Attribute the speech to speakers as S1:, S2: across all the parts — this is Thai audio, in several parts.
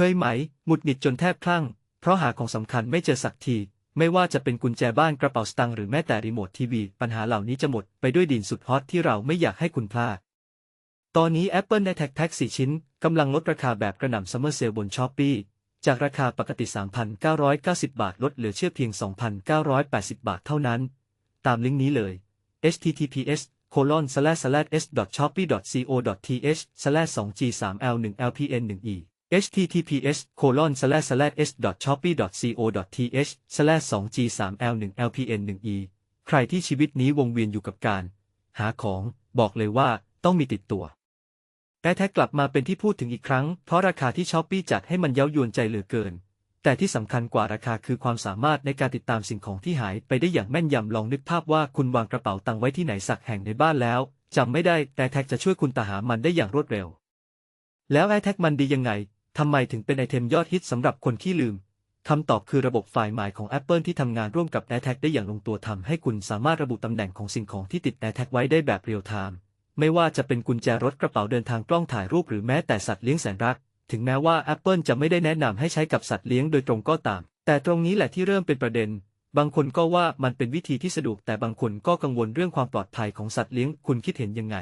S1: เคยไหม หงุดหงิดจนแทบคลั่ง เพราะหาของสำคัญไม่เจอสักที ไม่ว่าจะเป็นกุญแจบ้านกระเป๋าสตางค์หรือแม้แต่รีโมททีวี ปัญหาเหล่านี้จะหมดไปด้วยดินสุดฮอตที่เราไม่อยากให้คุณพลาด ตอนนี้ Apple ได้แท็กแพ็ก4ชิ้นกำลังลดราคาแบบกระหน่ำซัมเมอร์เซลบนช้อปปีจากราคาปกติ 3,990 บาท ลดเหลือเชื่อเพียง 2,980 บาทเท่านั้น ตามลิงก์นี้เลย https colon slash slash s shopee co th slash 2 g 3 l 1 lpn 1 e https colon slash slash s shopee co th slash 2 g 3 l 1 lpn 1 e ใครที่ชีวิตนี้วงเวียนอยู่กับการ หาของบอกเลยว่าต้องมีติดตัวแอแท็กกลับมาเป็นที่พูดถึงอีกครั้ง เพราะราคาที่ช้อปปี้จัดให้มันเย้ายวนใจเหลือเกิน แต่ที่สำคัญกว่าราคาคือความสามารถในการติดตามสิ่งของที่หายไปได้อย่างแม่นยำลองนึกภาพว่าคุณวางกระเป๋าตังค์ไว้ที่ไหนสักแห่งในบ้านแล้วจำไม่ได้แอร์แท็กจะช่วยคุณตาหามันได้อย่างรวดเร็ว แล้วแอแท็กมันดียังไง ทำไมถึงเป็นไอเทมยอดฮิตสำหรับคนขี้ลืม คำตอบคือระบบไฟล์หมายของ Apple ที่ทำงานร่วมกับ AirTag ได้อย่างลงตัวทำให้คุณสามารถระบุตำแหน่งของสิ่งของที่ติด AirTag ไว้ได้แบบเรียลไทม์ ไม่ว่าจะเป็นกุญแจรถกระเป๋าเดินทางกล้องถ่ายรูปหรือแม้แต่สัตว์เลี้ยงแสนรัก ถึงแม้ว่า Apple จะไม่ได้แนะนำให้ใช้กับสัตว์เลี้ยงโดยตรงก็ตาม แต่ตรงนี้แหละที่เริ่มเป็นประเด็น บางคนก็ว่ามันเป็นวิธีที่สะดวกแต่บางคนก็กังวลเรื่องความปลอดภัยของสัตว์เลี้ยง คุณคิดเห็นยังไง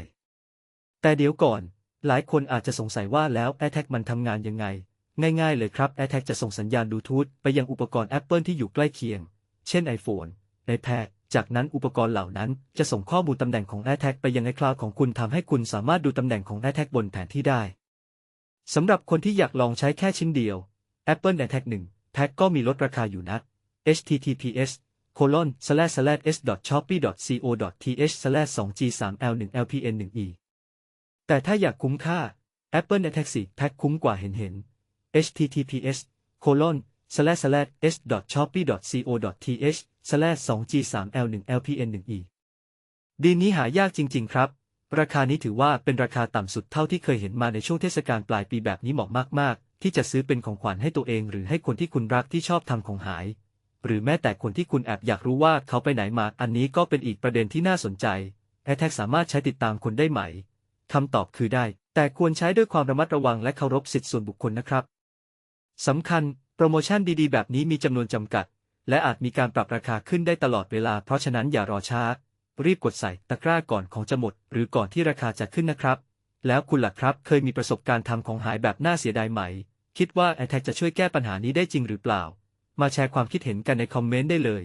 S1: แต่เดี๋ยวก่อน หลายคนอาจจะสงสัยว่าแล้ว AirTag มันทำงานยังไง ง่ายๆเลยครับ AirTag จะส่งสัญญาณบลูทูธไปยังอุปกรณ์ Apple ที่อยู่ใกล้เคียง เช่น iPhone iPad จากนั้นอุปกรณ์เหล่านั้นจะส่งข้อมูลตำแหน่งของ AirTag ไปยังไอคลาวของคุณทำให้คุณสามารถดูตำแหน่งของ AirTag บนแผนที่ได้สำหรับคนที่อยากลองใช้แค่ชิ้นเดียว Apple AirTag 1 แพ็กก็มีลดราคาอยู่นะ https colon slash slash s shopee co th slash 2 g 3 l 1 lpn 1 e แต่ถ้าอยากคุ้มค่า Apple AirTag 4แพ็กคุ้มกว่าเห็นเห็น https colon slash slash s shopee co th slash 2 g 3 l 1 lpn 1 e ดีนี้หายากจริง ๆ ครับ ราคานี้ถือว่าเป็นราคาต่ำสุดเท่าที่เคยเห็นมาในช่วงเทศกาลปลายปีแบบนี้เหมาะมาก ๆ ที่จะซื้อเป็นของขวัญให้ตัวเอง หรือให้คนที่คุณรักที่ชอบทำของหาย หรือแม้แต่คนที่คุณแอบอยากรู้ว่าเขาไปไหนมา อันนี้ก็เป็นอีกประเด็นที่น่าสนใจ AirTag สามารถใช้ติดตามคนได้ไหม คำตอบคือได้ แต่ควรใช้ด้วยความระมัดระวังและเคารพสิทธิส่วนบุคคลนะครับสำคัญ โปรโมชั่นดีๆ แบบนี้มีจำนวนจำกัด และอาจมีการปรับราคาขึ้นได้ตลอดเวลา เพราะฉะนั้นอย่ารอช้า รีบกดใส่ตะกร้าก่อนของจะหมด หรือก่อนที่ราคาจะขึ้นนะครับ แล้วคุณล่ะครับ เคยมีประสบการณ์ทำของหายแบบน่าเสียดายไหม คิดว่า a i r t a g จะช่วยแก้ปัญหานี้ได้จริงหรือเปล่า มาแชร์ความคิดเห็นกันในคอมเมนต์ได้เลย